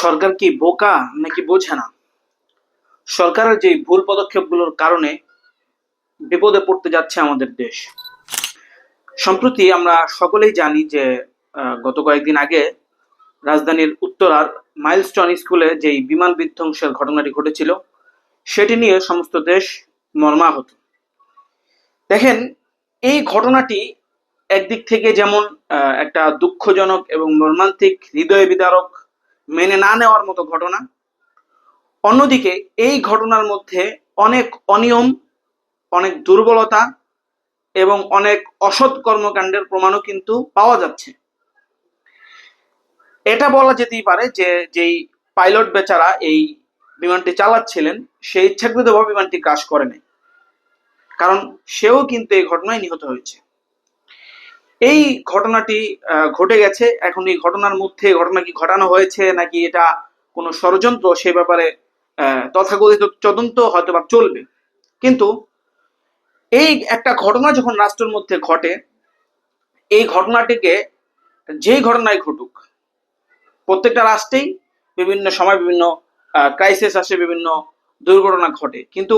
সরকার কি বোকা নাকি বোঝে না? সরকারের যে ভুল পদক্ষেপগুলোর কারণে বিপদে পড়তে যাচ্ছে আমাদের দেশ। সম্প্রতি আমরা সকলেই জানি যে গত কয়েকদিন আগে রাজধানীর উত্তরার মাইলস্টোন স্কুলে যেই বিমান বিধ্বংসের ঘটনাটি ঘটেছিল, সেটি নিয়ে সমস্ত দেশ মর্মাহত। দেখেন, এই ঘটনাটি একদিক থেকে যেমন একটা দুঃখজনক এবং মর্মান্তিক হৃদয় বিদারক মেনে না নেওয়ার মতো ঘটনা। অন্যদিকে, এই ঘটনার মধ্যে অনেক অনিয়ম, অনেক দুর্বলতা এবং অনেক অসৎ কর্মকাণ্ডের প্রমাণও কিন্তু পাওয়া যাচ্ছে। এটা বলা যেতেই পারে যে, যেই পাইলট বেচারা এই বিমানটি চালাচ্ছিলেন, সে ইচ্ছাকৃতভাবে বিমানটি ক্রাশ করেনি। কারণ সেও কিন্তু এই ঘটনায় নিহত হয়েছে। এই ঘটনাটি ঘটে গেছে। এখন এই ঘটনার মধ্যে ঘটনা কি ঘটানো হয়েছে নাকি এটা কোনো ষড়যন্ত্র, সে ব্যাপারে তথাকথিত তদন্ত হয়তো বা চলবে। কিন্তু এই একটা ঘটনা যখন রাষ্ট্রের মধ্যে ঘটে, এই ঘটনাটিকে যেই ঘটনায় ঘটুক, প্রত্যেকটা রাষ্ট্রেই বিভিন্ন সময় বিভিন্ন ক্রাইসিস আসে, বিভিন্ন দুর্ঘটনা ঘটে। কিন্তু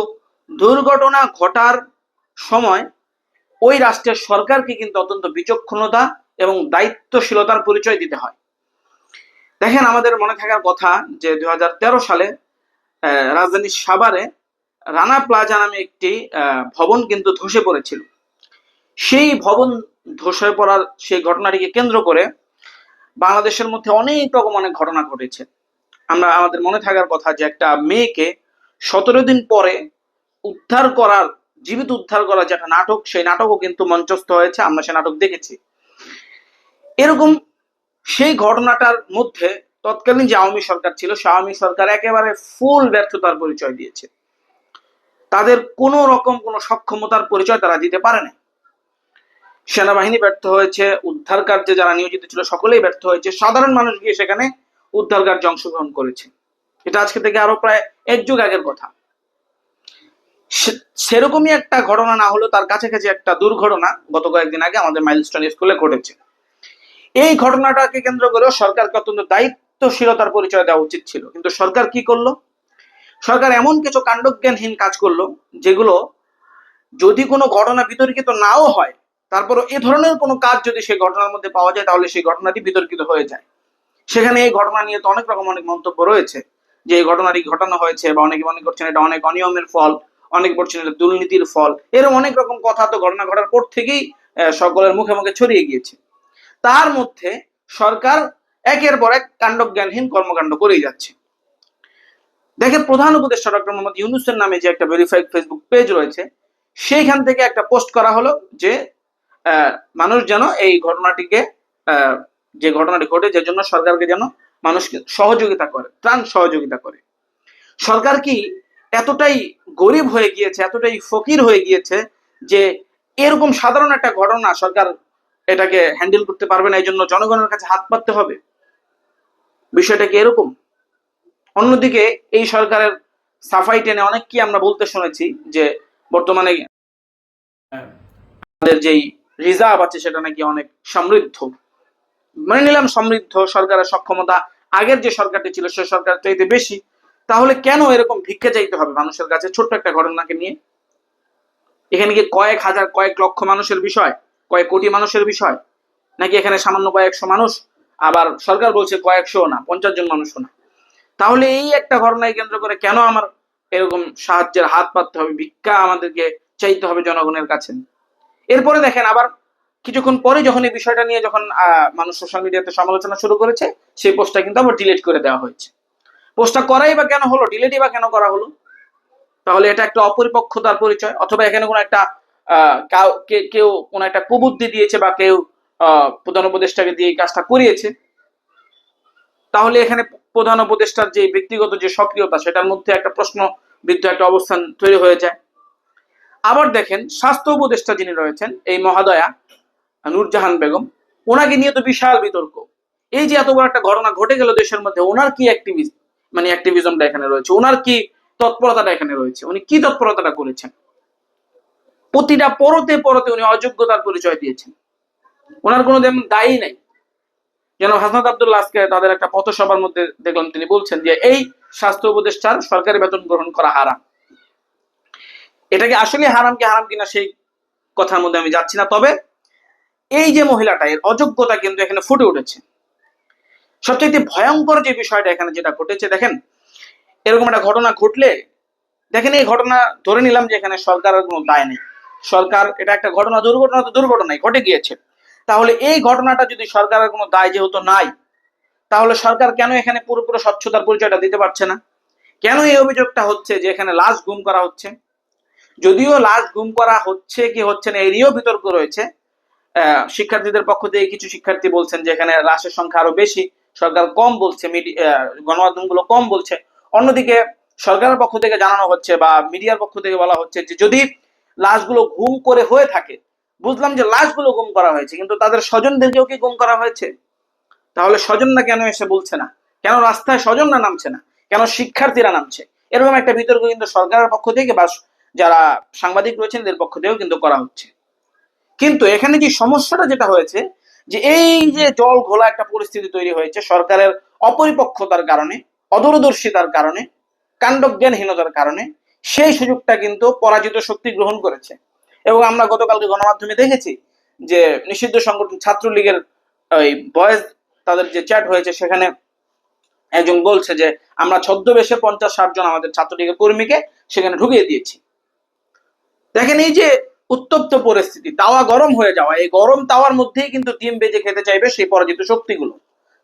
দুর্ঘটনা ঘটার সময় ওই রাষ্ট্রের সরকারকে কিন্তু অত্যন্ত বিচক্ষণতা এবং দায়িত্বশীলতার পরিচয় দিতে হয়। দেখেন, আমাদের মনে থাকার কথা যে দুই হাজার তেরো সালে রাজধানীর সাভারে রানা প্লাজা নামে একটি ভবন কিন্তু ধসে পড়েছিল। সেই ভবন ধসে পড়ার সেই ঘটনাটিকে কেন্দ্র করে বাংলাদেশের মধ্যে অনেক রকম অনেক ঘটনা ঘটেছে। আমরা, আমাদের মনে থাকার কথা যে একটা মেয়েকে সতেরো দিন পরে উদ্ধার করার জীবিত উদ্ধার করা যে একটা নাটক, সেই নাটকও কিন্তু মঞ্চস্থ হয়েছে, আমরা সে নাটক দেখেছি। এরকম সেই ঘটনাটার মধ্যে তৎকালীন যে আওয়ামী সরকার ছিল, সে আওয়ামী সরকার একেবারে ফুল ব্যর্থতার পরিচয় দিয়েছে। তাদের কোনো রকম কোনো সক্ষমতার পরিচয় তারা দিতে পারে না সেনাবাহিনী ব্যর্থ হয়েছে, উদ্ধার কার্যে যারা নিয়োজিত ছিল সকলেই ব্যর্থ হয়েছে, সাধারণ মানুষ গিয়ে সেখানে উদ্ধার কার্যে অংশগ্রহণ করেছে। এটা আজকে থেকে আরও প্রায় এক যুগ আগের কথা। সেরকমই একটা ঘটনা না হলেও তার কাছাকাছি একটা দুর্ঘটনা গত কয়েকদিন আগে আমাদের মাইলস্টোন স্কুলে ঘটেছে। এই ঘটনাটাকে কেন্দ্র করেও সরকারকে অত্যন্ত দায়িত্বশীলতার পরিচয় দেওয়া উচিত ছিল। কিন্তু সরকার কি করল? সরকার এমন কিছু কাণ্ডজ্ঞানহীন কাজ করল, যেগুলো যদি কোনো ঘটনা বিতর্কিত নাও হয়, তারপরও এ ধরনের কোনো কাজ যদি সেই ঘটনার মধ্যে পাওয়া যায়, তাহলে সেই ঘটনাটি বিতর্কিত হয়ে যায়। সেখানে এই ঘটনা নিয়ে তো অনেক রকম অনেক মন্তব্য রয়েছে, যে এই ঘটনাটি ঘটানো হয়েছে বা অনেকে মনে করছেন এটা অনেক অনিয়মের ফল। অনেক বলছেন এটা দুর্নীতির ফল। এরকম অনেক রকম কথা তো ঘটনা ঘটার পর থেকেই সকলের মুখে মুখে ছড়িয়ে গিয়েছে। তার মধ্যে সরকার একের পর এক কাণ্ডজ্ঞানহীন কর্মকাণ্ড করেই যাচ্ছে। দেখেন, প্রধান উপদেষ্টা ডক্টর মোহাম্মদ ইউনুসের নামে যে একটা ভেরিফাইড ফেসবুক পেজ রয়েছে, সেইখান থেকে একটা পোস্ট করা হলো যে মানুষ যেন এই ঘটনাটিকে যে ঘটনাটি ঘটে, যে জন্য সরকারকে যেন মানুষকে সহযোগিতা করে, ত্রাণ সহযোগিতা করে। সরকার কি এতটাই গরিব হয়ে গিয়েছে, এতটাই ফকির হয়ে গিয়েছে যে এরকম সাধারণ একটা ঘটনা সরকার এটাকে হ্যান্ডেল করতে পারবে না এই জন্য জনগণের কাছে হাত পাততে হবে। বিষয়টা কি এরকম? অন্যদিকে এই সরকারের সাফাই টেনে অনেক কি আমরা বলতে শুনেছি যে বর্তমানে আমাদের যেই রিজার্ভ আছে সেটা নাকি অনেক সমৃদ্ধ। মানে নিলাম সমৃদ্ধ সরকারের সক্ষমতা আগের যে সরকারটি ছিল, সে সরকার চাইতে বেশি তাহলে কেন এরকম ভিক্ষা চাইতে হবে মানুষের কাছে? ছোট্ট একটা ঘটনাকে নিয়ে। এখানে কি কয়েক হাজার কয়েক লক্ষ মানুষের বিষয়? কয়েক কোটি মানুষের বিষয়? নাকি এখানে সামান্য কয়েকশো মানুষ? আবার সরকার বলছে কয়েকশো না পঞ্চাশ জন মানুষও না। তাহলে এই একটা ঘটনায় কেন্দ্র করে কেন আমার এরকম সাহায্যের হাত পাততে হবে ভিক্ষা আমাদেরকে চাইতে হবে জনগণের কাছে? এরপরে দেখেন আবার কিছুক্ষণ পরে যখন এই বিষয়টা নিয়ে যখন আহ, মানুষ সোশ্যাল মিডিয়াতে সমালোচনা শুরু করেছে সেই পোস্টটা কিন্তু আবার ডিলিট করে দেওয়া হয়েছে। পোস্টটা করাই বা কেন হলো? ডিলিটই বা কেন করা হলো? তাহলে এটা একটা অপরিপক্ষতার পরিচয়, অথবা এখানে কোনো একটা কেউ কোনো একটা কুবুদ্ধি দিয়েছে বা কেউ প্রধান উপদেষ্টাকে দিয়ে এই কাজটা করিয়েছে। তাহলে এখানে প্রধান উপদেষ্টার যে ব্যক্তিগত যে সক্রিয়তা, সেটার মধ্যে একটা প্রশ্ন বিদ্ধ একটা অবস্থান তৈরি হয়ে যায়। আবার দেখেন, স্বাস্থ্য উপদেষ্টা যিনি রয়েছেন, এই মহাদয়া নূরজাহান বেগম, ওনাকে নিয়ে তো বিশাল বিতর্ক। এই যে এত বড় একটা ঘটনা ঘটে গেল দেশের মধ্যে, ওনার কি অ্যাক্টিভিস্ট মানে অ্যাক্টিভিজমটা এখানে রয়েছে। ওনার কি তৎপরতাটা এখানে রয়েছে? উনি কি তৎপরতাটা করেছেন? প্রতিটা পরতে পরতে উনি অযোগ্যতার পরিচয় দিয়েছেন। ওনার কোনো দায়ী নাই। যেন হাসনাত আব্দুল্লাহ আজকে তাদের একটা পথসভার মধ্যে দেখলাম তিনি বলছেন যে, এই স্বাস্থ্য উপদেষ্টার সরকারি বেতন গ্রহণ করা হারাম। এটাকে আসলে হারাম কি হারাম কিনা সেই কথার মধ্যে আমি যাচ্ছি না। তবে এই যে মহিলাটা, এর অযোগ্যতা কিন্তু এখানে ফুটে উঠেছে। সবচেয়ে ভয়ঙ্কর যে বিষয়টা এখানে যেটা ঘটেছে, দেখেন, এরকম একটা ঘটনা ঘটলে, দেখেন এই ঘটনা ধরে নিলাম যে এখানে সরকারের কোনো দায় নেই। সরকার, এটা একটা ঘটনা, দুর্ঘটনা তো দুর্ঘটনাই, ঘটে গিয়েছে। তাহলে এই ঘটনাটা যদি সরকারের কোনো দায় যেহেতু নাই, তাহলে সরকার কেন এখানে পুরোপুরো স্বচ্ছতার পরিচয়টা দিতে পারছে না? কেন এই অভিযোগটা হচ্ছে যে এখানে লাশ গুম করা হচ্ছে? যদিও লাশ গুম করা হচ্ছে কি হচ্ছে না, এরইও বিতর্ক রয়েছে। শিক্ষার্থীদের পক্ষ থেকে কিছু শিক্ষার্থী বলছেন যে এখানে লাশের সংখ্যা আরও বেশি। সরকার কম বলছে গণমাধ্যমগুলো কম বলছে। অন্যদিকে সরকারের পক্ষ থেকে জানানো হচ্ছে বা মিডিয়ার পক্ষ থেকে বলা হচ্ছে যে যদি লাশগুলো গুম করে হয়ে থাকে, বুঝলাম যে লাশগুলো গুম করা হয়েছে, কিন্তু তাদের স্বজনদেরকেও কি গুম করা হয়েছে? তাহলে স্বজনরা কেন এসে বলছে না? কেন রাস্তায় স্বজনরা নামছে না? কেন শিক্ষার্থীরা নামছে? এরকম একটা বিতর্ক কিন্তু সরকারের পক্ষ থেকে বা যারা সাংবাদিক রয়েছেন, এদের পক্ষ থেকেও কিন্তু করা হচ্ছে। কিন্তু এখানে যে সমস্যাটা যেটা হয়েছে যে এই যে জল ঘোলা একটা পরিস্থিতি তৈরি হয়েছে সরকারের অপরিপক্ষতার কারণে, অদূরদর্শিতার কারণে, কাণ্ডজ্ঞানহীনতার কারণে, সেই সুযোগটা কিন্তু পরাজিত শক্তি গ্রহণ করেছে। এবং আমরা গতকালকে গণমাধ্যমে দেখেছি যে নিষিদ্ধ সংগঠন ছাত্রলীগের ওই বয়েজ তাদের যে চ্যাট হয়েছে, সেখানে একজন বলছে যে, আমরা ছদ্মবেশে পঞ্চাশ ষাট জন আমাদের ছাত্রলীগের কর্মীকে সেখানে ঢুকিয়ে দিয়েছি। দেখেন এই যে উত্তপ্ত পরিস্থিতি, তাওয়া গরম হয়ে যাওয়া, এই গরম তাওয়ার মধ্যেই কিন্তু ডিম বেজে খেতে চাইবে সেই পরাজিত শক্তিগুলো।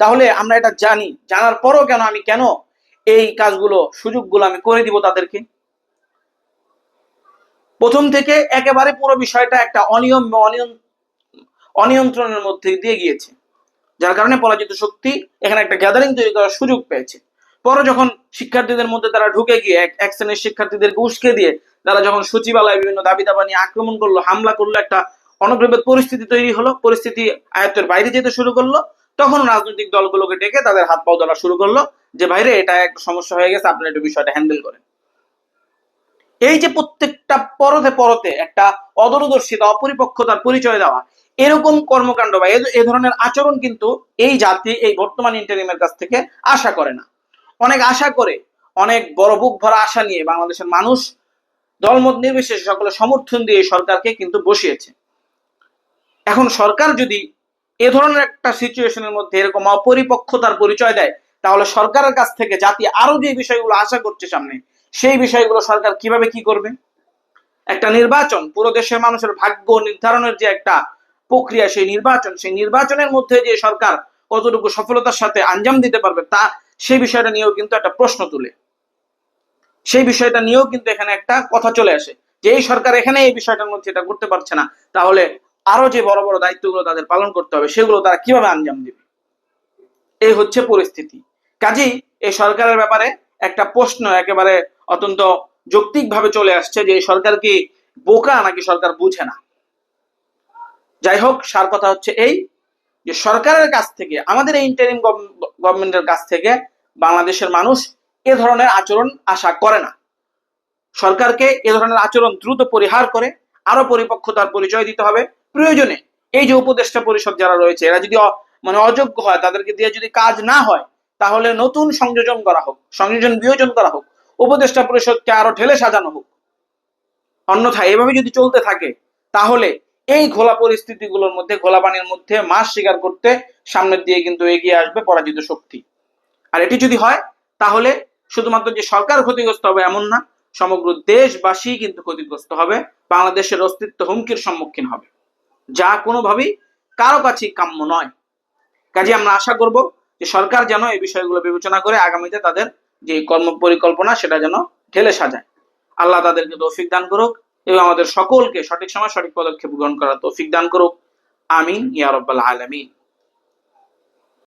তাহলে আমরা এটা জানি, জানার পরও কেন আমি কেন এই কাজগুলো, সুযোগগুলো আমি করে দিব তাদেরকে? প্রথম থেকে একেবারে পুরো বিষয়টা একটা অনিয়ম অনিয়ন্ত্রণের মধ্যে দিয়ে গিয়েছে। যার কারণে পরাজিত শক্তি এখানে একটা গ্যাদারিং তৈরি করার সুযোগ পেয়েছে। পরে যখন শিক্ষার্থীদের মধ্যে তারা ঢুকে গিয়ে এক শ্রেণির শিক্ষার্থীদেরকে উস্কে দিয়ে তারা যখন সচিবালয়ে বিভিন্ন দাবি দাবা নিয়ে আক্রমণ করল, হামলা করল, একটা অনগ্রবেদ পরিস্থিতি তৈরি হলো, পরিস্থিতি আয়ত্তের বাইরে যেতে শুরু করল, তখন রাজনৈতিক দলগুলোকে ডেকে তাদের হাত পাও ধরা শুরু করল যে বাইরে এটা একটা সমস্যা হয়ে গেছে, আপনারা একটু বিষয়টা হ্যান্ডেল করেন। এই যে প্রত্যেকটা পরতে পরতে একটা অদূরদর্শিতা অপরিপক্ষতার পরিচয় দেওয়া, এরকম কর্মকাণ্ড বা এ ধরনের আচরণ কিন্তু এই জাতি এই বর্তমান ইন্টারিমের কাছ থেকে আশা করে না। অনেক আশা করে, অনেক বড় বুক ভরা আশা নিয়ে বাংলাদেশের মানুষ দলমত নির্বিশেষে সকলে সমর্থন দিয়ে সরকারকে কিন্তু বসিয়েছে। এখন সরকার যদি এ ধরনের একটা সিচুয়েশনের মধ্যে এরকম অপরিপক্ষতার পরিচয় দেয়, তাহলে সরকারের কাছ থেকে জাতি আরও যে বিষয়গুলো আশা করছে সামনে, সেই বিষয়গুলো সরকার কীভাবে কি করবে? একটা নির্বাচন, পুরো দেশের মানুষের ভাগ্য নির্ধারণের যে একটা প্রক্রিয়া, সেই নির্বাচন, সেই নির্বাচনের মধ্যে যে সরকার কতটুকু সফলতার সাথে আঞ্জাম দিতে পারবে তা, সেই বিষয়টা নিয়েও কিন্তু একটা প্রশ্ন তুলে। সেই বিষয়টা নিয়েও কিন্তু এখানে একটা কথা চলে আসে যে এই সরকার এখানে এই বিষয়টার মধ্যে এটা করতে পারছে না। তাহলে আরও যে বড় বড় দায়িত্বগুলো তাদের পালন করতে হবে, সেগুলো তারা কীভাবে আঞ্জাম দিবে? এই হচ্ছে পরিস্থিতি। কাজেই এই সরকারের ব্যাপারে একটা প্রশ্ন একেবারে অত্যন্ত যৌক্তিকভাবে চলে আসছে যে সরকার কি বোকা নাকি সরকার বুঝে না? যাই হোক, সার কথা হচ্ছে এই যে সরকারের কাছ থেকে, আমাদের এই ইন্টারিম গভর্নমেন্টের কাছ থেকে বাংলাদেশের মানুষ এ ধরনের আচরণ আশা করে না। সরকারকে এ ধরনের আচরণ দ্রুত পরিহার করে আরও পরিপক্কতার পরিচয় দিতে হবে। প্রয়োজনে এই যে উপদেষ্টা পরিষদ যারা রয়েছে, এরা যদি মানে অযোগ্য হয়, তাদেরকে দিয়ে যদি কাজ না হয়, তাহলে নতুন সংযোজন করা হোক, সংযোজন বিয়োজন করা হোক, উপদেষ্টা পরিষদকে আরও ঢেলে সাজানো হোক। অন্যথায় এভাবে যদি চলতে থাকে, তাহলে এই ঘোলা পরিস্থিতিগুলোর মধ্যে, ঘোলা পানির মধ্যে মাছ শিকার করতে সামনের দিয়ে কিন্তু এগিয়ে আসবে পরাজিত শক্তি। আর এটি যদি হয়, তাহলে শুধুমাত্র যে সরকার ক্ষতিগ্রস্ত হবে এমন না, সমগ্র দেশবাসী কিন্তু ক্ষতিগ্রস্ত হবে, বাংলাদেশের অস্তিত্ব হুমকির সম্মুখীন হবে। যা কোনোভাবেই কারও কাছেই কাম্য নয়। কাজে আমরা আশা করব যে সরকার যেন এই বিষয়গুলো বিবেচনা করে আগামীতে তাদের যে কর্ম পরিকল্পনা সেটা যেন ঢেলে সাজায়। আল্লাহ তাদেরকে তৌফিক দান করুক এবং আমাদের সকলকে সঠিক সময় সঠিক পদক্ষেপ গ্রহণ করার তৌফিক দান করুক। আমিন, ইয়া রব্বাল আলামিন।